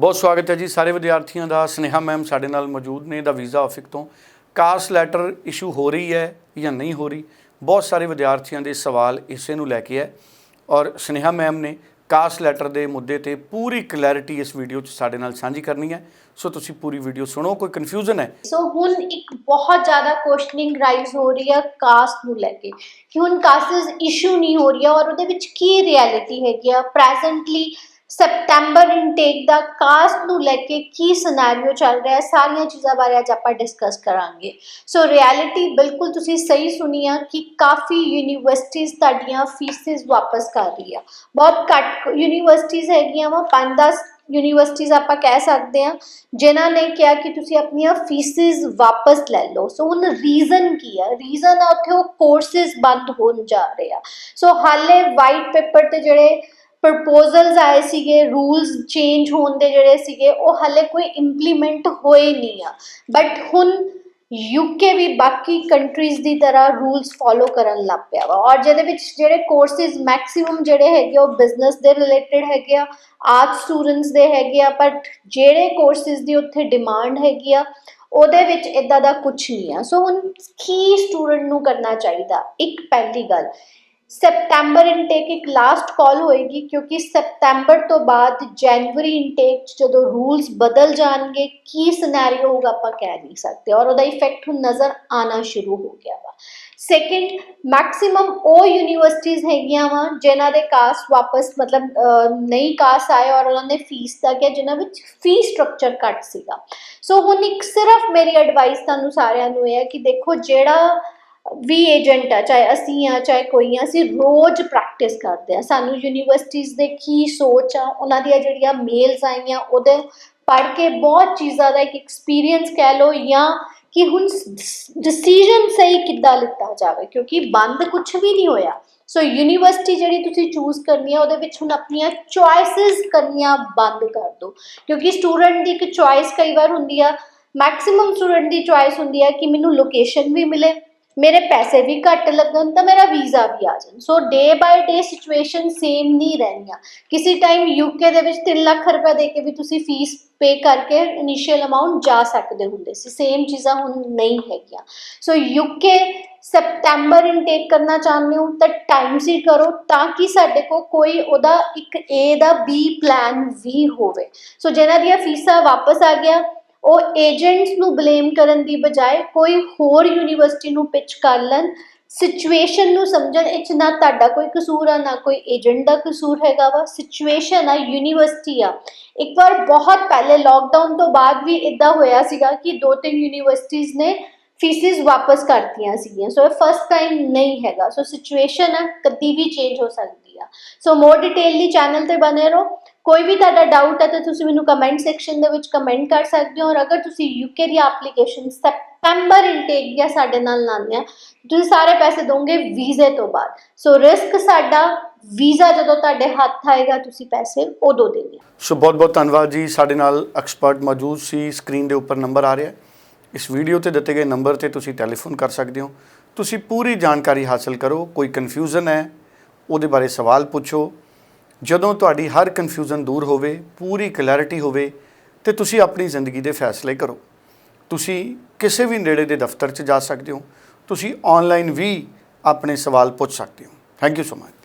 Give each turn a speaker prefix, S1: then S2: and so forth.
S1: ਬਹੁਤ ਸਵਾਗਤ ਹੈ ਜੀ ਸਾਰੇ ਵਿਦਿਆਰਥੀਆਂ ਦਾ। ਸਨੇਹਾ ਮੈਮ ਸਾਡੇ ਨਾਲ ਮੌਜੂਦ ਨੇ ਦਾ ਵੀਜ਼ਾ ਆਫਿਸ ਤੋਂ। ਕਾਸਟ ਲੈਟਰ ਇਸ਼ੂ ਹੋ ਰਹੀ ਹੈ ਜਾਂ ਨਹੀਂ ਹੋ ਰਹੀ? ਬਹੁਤ ਸਾਰੇ ਵਿਦਿਆਰਥੀਆਂ ਦੇ ਸਵਾਲ ਇਸੇ ਨੂੰ ਲੈ ਕੇ ਹੈ। ਔਰ ਸਨੇਹਾ ਮੈਮ ਨੇ ਕਾਸਟ ਲੈਟਰ ਦੇ ਮੁੱਦੇ ਤੇ ਪੂਰੀ ਕਲੈਰਿਟੀ ਇਸ ਵੀਡੀਓ 'ਚ ਸਾਡੇ ਨਾਲ ਸਾਂਝੀ ਕਰਨੀ ਹੈ। ਸੋ ਤੁਸੀਂ ਪੂਰੀ ਵੀਡੀਓ ਸੁਣੋ, ਕੋਈ ਕਨਫਿਊਜ਼ਨ ਹੈ?
S2: ਸੋ ਹੁਣ ਇੱਕ ਬਹੁਤ ਜ਼ਿਆਦਾ ਕੁਐਸਚਨਿੰਗ ਰਾਈਜ਼ ਹੋ ਰਹੀ ਹੈ ਕਾਸਟ ਨੂੰ ਲੈ ਕੇ। ਕਿ ਹੁਣ ਕਾਸਟ ਇਸ਼ੂ ਨਹੀਂ ਹੋ ਰਹੀ ਔਰ ਉਹਦੇ ਵਿੱਚ ਕੀ ਰਿਐਲਿਟੀ ਹੈਗੀ ਆ? ਪ੍ਰੈਜ਼ੈਂਟਲੀ ਸੈਪਟੈਂਬਰ ਇਨਟੇਕ ਦਾ ਕਾਸਟ ਨੂੰ ਲੈ ਕੇ ਕੀ ਸਿਨੈਰੀਓ ਚੱਲ ਰਿਹਾ ਹੈ, ਸਾਰੀਆਂ ਚੀਜ਼ਾਂ ਬਾਰੇ ਅੱਜ ਆਪਾਂ ਡਿਸਕਸ ਕਰਾਂਗੇ। ਸੋ ਰਿਐਲਿਟੀ ਬਿਲਕੁਲ ਤੁਸੀਂ ਸਹੀ ਸੁਣੀ ਆ ਕਿ ਕਾਫੀ ਯੂਨੀਵਰਸਿਟੀਜ਼ ਤੁਹਾਡੀਆਂ ਫੀਸਿਸ ਵਾਪਸ ਕਰ ਰਹੀ ਆ। ਬਹੁਤ ਘੱਟ ਯੂਨੀਵਰਸਿਟੀਜ਼ ਹੈਗੀਆਂ ਵਾ 5-10 ਯੂਨੀਵਰਸਿਟੀਜ਼ ਆਪਾਂ ਕਹਿ ਸਕਦੇ ਆ, ਜਿਨ੍ਹਾਂ ਨੇ ਕਿਹਾ ਕਿ ਤੁਸੀਂ ਆਪਣੀਆਂ ਫੀਸਿਸ ਵਾਪਸ ਲੈ ਲਓ। ਸੋ ਹੁਣ ਰੀਜ਼ਨ ਕੀ ਆ? ਰੀਜ਼ਨ ਆ ਉੱਥੇ ਉਹ ਕੋਰਸਿਸ ਬੰਦ ਹੋਣ ਜਾ ਰਹੇ ਆ। ਸੋ ਹਾਲੇ ਵਾਈਟ ਪੇਪਰ ਤੇ ਜਿਹੜੇ ਪ੍ਰਪੋਜ਼ਲਸ ਆਏ ਸੀਗੇ ਰੂਲਸ ਚੇਂਜ ਹੋਣ ਦੇ ਜਿਹੜੇ ਸੀਗੇ ਉਹ ਹਾਲੇ ਕੋਈ ਇੰਪਲੀਮੈਂਟ ਹੋਏ ਨਹੀਂ ਆ। ਬਟ ਹੁਣ ਯੂਕੇ ਵੀ ਬਾਕੀ ਕੰਟਰੀਜ਼ ਦੀ ਤਰ੍ਹਾਂ ਰੂਲਸ ਫੋਲੋ ਕਰਨ ਲੱਗ ਪਿਆ ਵਾ। ਔਰ ਜਿਹਦੇ ਵਿੱਚ ਜਿਹੜੇ ਕੋਰਸਿਸ ਮੈਕਸਿਮਮ ਜਿਹੜੇ ਹੈਗੇ ਆ, ਉਹ ਬਿਜ਼ਨਸ ਦੇ ਰਿਲੇਟਡ ਹੈਗੇ ਆ ਆਰਟ ਸਟੂਡੈਂਟਸ ਦੇ ਹੈਗੇ ਆ ਬਟ ਜਿਹੜੇ ਕੋਰਸਿਸ ਦੀ ਉੱਥੇ ਡਿਮਾਂਡ ਹੈਗੀ ਆ ਉਹਦੇ ਵਿੱਚ ਇਦਾਂ ਦਾ ਕੁਝ ਨਹੀਂ ਆ। ਸੋ ਹੁਣ ਕੀ ਸਟੂਡੈਂਟ ਨੂੰ ਕਰਨਾ ਚਾਹੀਦਾ? ਇੱਕ ਪਹਿਲੀ ਗੱਲ ਸੈਪਟੈਂਬਰ ਇਨਟੇਕ ਇੱਕ ਲਾਸਟ ਕਾਲ ਹੋਏਗੀ ਕਿਉਂਕਿ ਸੈਪਟੈਂਬਰ ਤੋਂ ਬਾਅਦ ਜਨਵਰੀ ਇਨਟੇਕ ਜਦੋਂ ਰੂਲਸ ਬਦਲ ਜਾਣਗੇ, ਕੀ ਸਿਨੈਰੀਓ ਹੋਊਗਾ ਆਪਾਂ ਕਹਿ ਨਹੀਂ ਸਕਦੇ ਔਰ ਉਹਦਾ ਇਫੈਕਟ ਹੁਣ ਨਜ਼ਰ ਆਣਾ ਸ਼ੁਰੂ ਹੋ ਗਿਆ ਵਾ। ਸੈਕਿੰਡ ਮੈਕਸਿਮਮ ਉਹ ਯੂਨੀਵਰਸਿਟੀਜ਼ ਹੈਗੀਆਂ ਵਾ ਜਿਨ੍ਹਾਂ ਦੇ ਕਾਸ ਵਾਪਸ ਮਤਲਬ ਨਹੀਂ ਕਾਸ ਆਏ ਔਰ ਉਹਨਾਂ ਨੇ ਫੀਸ ਦਾ ਕਿਹਾ ਜਿਨ੍ਹਾਂ ਵਿੱਚ ਫੀਸ ਸਟਰਕਚਰ ਘੱਟ ਸੀਗਾ। ਸੋ ਹੁਣ ਇੱਕ ਸਿਰਫ ਮੇਰੀ ਐਡਵਾਈਸ ਤੁਹਾਨੂੰ ਸਾਰਿਆਂ ਨੂੰ ਇਹ ਹੈ ਕਿ ਦੇਖੋ ਜਿਹੜਾ ਵੀ ਏਜੰਟ ਆ, ਚਾਹੇ ਅਸੀਂ ਆ, ਚਾਹੇ ਕੋਈ ਆ, ਅਸੀਂ ਰੋਜ਼ ਪ੍ਰੈਕਟਿਸ ਕਰਦੇ ਆ। ਸਾਨੂੰ ਯੂਨੀਵਰਸਿਟੀਜ਼ ਦੇ ਕੀ ਸੋਚ ਆ, ਉਹਨਾਂ ਦੀਆਂ ਜਿਹੜੀਆਂ ਮੇਲਸ ਆਈਆਂ, ਉਹਦੇ ਪੜ੍ਹ ਕੇ ਬਹੁਤ ਚੀਜ਼ਾਂ ਦਾ ਇੱਕ ਐਕਸਪੀਰੀਅੰਸ ਕਹਿ ਲਓ ਜਾਂ ਕਿ ਹੁਣ ਡਿਸੀਜਨ ਸਹੀ ਕਿੱਦਾਂ ਲਿੱਤਾ ਜਾਵੇ, ਕਿਉਂਕਿ ਬੰਦ ਕੁਝ ਵੀ ਨਹੀਂ ਹੋਇਆ। ਸੋ ਯੂਨੀਵਰਸਿਟੀ ਜਿਹੜੀ ਤੁਸੀਂ ਚੂਜ਼ ਕਰਨੀ ਆ, ਉਹਦੇ ਵਿੱਚ ਹੁਣ ਆਪਣੀਆਂ ਚੁਆਇਸਸ ਕਰਨੀਆਂ ਬੰਦ ਕਰ ਦਿਓ ਕਿਉਂਕਿ ਸਟੂਡੈਂਟ ਦੀ ਇੱਕ ਚੁਆਇਸ ਕਈ ਵਾਰ ਹੁੰਦੀ ਆ ਮੈਕਸਿਮਮ ਸਟੂਡੈਂਟ ਦੀ ਚੁਆਇਸ ਹੁੰਦੀ ਆ ਕਿ ਮੈਨੂੰ ਲੋਕੇਸ਼ਨ ਵੀ ਮਿਲੇ ਮੇਰੇ ਪੈਸੇ ਵੀ ਘੱਟ ਲੱਗਣ ਤਾਂ ਮੇਰਾ ਵੀਜ਼ਾ ਵੀ ਆ ਜਾਣ। ਸੋ ਡੇ ਬਾਈ ਡੇ ਸਿਚੁਏਸ਼ਨ ਸੇਮ ਨਹੀਂ ਰਹਿਣੀਆਂ। ਕਿਸੇ ਟਾਈਮ ਯੂਕੇ ਦੇ ਵਿੱਚ 3 ਲੱਖ ਰੁਪਏ ਦੇ ਕੇ ਵੀ ਤੁਸੀਂ ਫੀਸ ਪੇ ਕਰਕੇ ਇਨੀਸ਼ੀਅਲ ਅਮਾਉਂਟ ਜਾ ਸਕਦੇ ਹੁੰਦੇ ਸੀ। ਸੇਮ ਚੀਜ਼ਾਂ ਹੁਣ ਨਹੀਂ ਹੈਗੀਆਂ। ਸੋ ਯੂਕੇ ਸੈਪਟੈਂਬਰ ਇਨਟੇਕ ਕਰਨਾ ਚਾਹੁੰਦੇ ਹੋ ਤਾਂ ਟਾਈਮ ਸਿਰ ਕਰੋ ਤਾਂ ਕਿ ਸਾਡੇ ਕੋਲ ਕੋਈ ਉਹਦਾ ਇੱਕ ਏ ਦਾ ਬੀ ਪਲਾਨ ਵੀ ਹੋਵੇ। ਸੋ ਜਿਹਨਾਂ ਦੀਆਂ ਫੀਸਾਂ ਵਾਪਸ ਆ ਗਿਆ। ਉਹ ਏਜੰਟਸ ਨੂੰ ਬਲੇਮ ਕਰਨ ਦੀ ਬਜਾਏ ਕੋਈ ਹੋਰ ਯੂਨੀਵਰਸਿਟੀ ਨੂੰ ਪਿਚ ਕਰ ਲੈਣ ਸਿਚੁਏਸ਼ਨ ਨੂੰ ਸਮਝਣ, ਇਹ 'ਚ ਨਾ ਤੁਹਾਡਾ ਕੋਈ ਕਸੂਰ ਆ, ਨਾ ਕੋਈ ਏਜੰਟ ਦਾ ਕਸੂਰ ਹੈਗਾ ਵਾ ਸਿਚੁਏਸ਼ਨ ਆ ਯੂਨੀਵਰਸਿਟੀ ਆ। ਇੱਕ ਵਾਰ ਬਹੁਤ ਪਹਿਲੇ ਲੋਕਡਾਊਨ ਤੋਂ ਬਾਅਦ ਵੀ ਇਦਾਂ ਹੋਇਆ ਸੀਗਾ ਕਿ ਦੋ ਤਿੰਨ ਯੂਨੀਵਰਸਿਟੀਜ਼ ਨੇ ਫੀਸਿਸ ਵਾਪਸ ਕਰਤੀਆਂ ਸੀਗੀਆਂ। ਸੋ ਇਹ ਫਸਟ ਟਾਈਮ ਨਹੀਂ ਹੈਗਾ। ਸੋ ਸਿਚੁਏਸ਼ਨ ਆ, ਕਦੀ ਵੀ ਚੇਂਜ ਹੋ ਸਕਦੀ ਆ। ਸੋ ਮੋਰ ਡਿਟੇਲਲੀ ਚੈਨਲ ਤੇ ਬਨੇ ਰਹੋ। ਕੋਈ ਵੀ ਤੁਹਾਡਾ ਡਾਊਟ ਹੈ ਤਾਂ ਤੁਸੀਂ ਮੈਨੂੰ ਕਮੈਂਟ ਸੈਕਸ਼ਨ ਦੇ ਵਿੱਚ ਕਮੈਂਟ ਕਰ ਸਕਦੇ ਹੋ ਔਰ ਅਗਰ ਤੁਸੀਂ ਯੂਕੇ ਦੀ ਐਪਲੀਕੇਸ਼ਨ ਸੈਪਟੈਂਬਰ ਇਨਟੇਕ ਜਾਂ ਸਾਡੇ ਨਾਲ ਲਾਉਂਦੇ ਆ, ਤੁਸੀਂ ਸਾਰੇ ਪੈਸੇ ਦੋਗੇ ਵੀਜ਼ੇ ਤੋਂ ਬਾਅਦ। ਸੋ ਰਿਸਕ ਸਾਡਾ ਵੀਜ਼ਾ ਜਦੋਂ ਤੁਹਾਡੇ ਹੱਥ ਆਏਗਾ, ਤੁਸੀਂ ਪੈਸੇ ਉਦੋਂ ਦੇਣੇ
S1: ਸੋ ਬਹੁਤ ਬਹੁਤ ਧੰਨਵਾਦ ਜੀ। ਸਾਡੇ ਨਾਲ ਐਕਸਪਰਟ ਮੌਜੂਦ ਸੀ। ਸਕਰੀਨ ਦੇ ਉੱਪਰ ਨੰਬਰ ਆ ਰਿਹਾ। ਇਸ ਵੀਡੀਓ ਤੇ ਦਿੱਤੇ ਗਏ ਨੰਬਰ ਤੇ ਤੁਸੀਂ ਟੈਲੀਫੋਨ ਕਰ ਸਕਦੇ ਹੋ। ਤੁਸੀਂ ਪੂਰੀ ਜਾਣਕਾਰੀ ਹਾਸਲ ਕਰੋ। ਕੋਈ ਕਨਫਿਊਜ਼ਨ ਹੈ, ਉਹਦੇ ਬਾਰੇ ਸਵਾਲ ਪੁੱਛੋ। ਜਦੋਂ ਤੁਹਾਡੀ ਹਰ ਕਨਫਿਊਜ਼ਨ ਦੂਰ ਹੋਵੇ, ਪੂਰੀ ਕਲੈਰਿਟੀ ਹੋਵੇ, ਤੇ ਤੁਸੀਂ ਆਪਣੀ ਜ਼ਿੰਦਗੀ ਦੇ ਫੈਸਲੇ ਕਰੋ। ਤੁਸੀਂ ਕਿਸੇ ਵੀ ਨੇੜੇ ਦੇ ਦਫ਼ਤਰ 'ਚ ਜਾ ਸਕਦੇ ਹੋ। ਤੁਸੀਂ ਆਨਲਾਈਨ ਵੀ ਆਪਣੇ ਸਵਾਲ ਪੁੱਛ ਸਕਦੇ ਹੋ। Thank you so much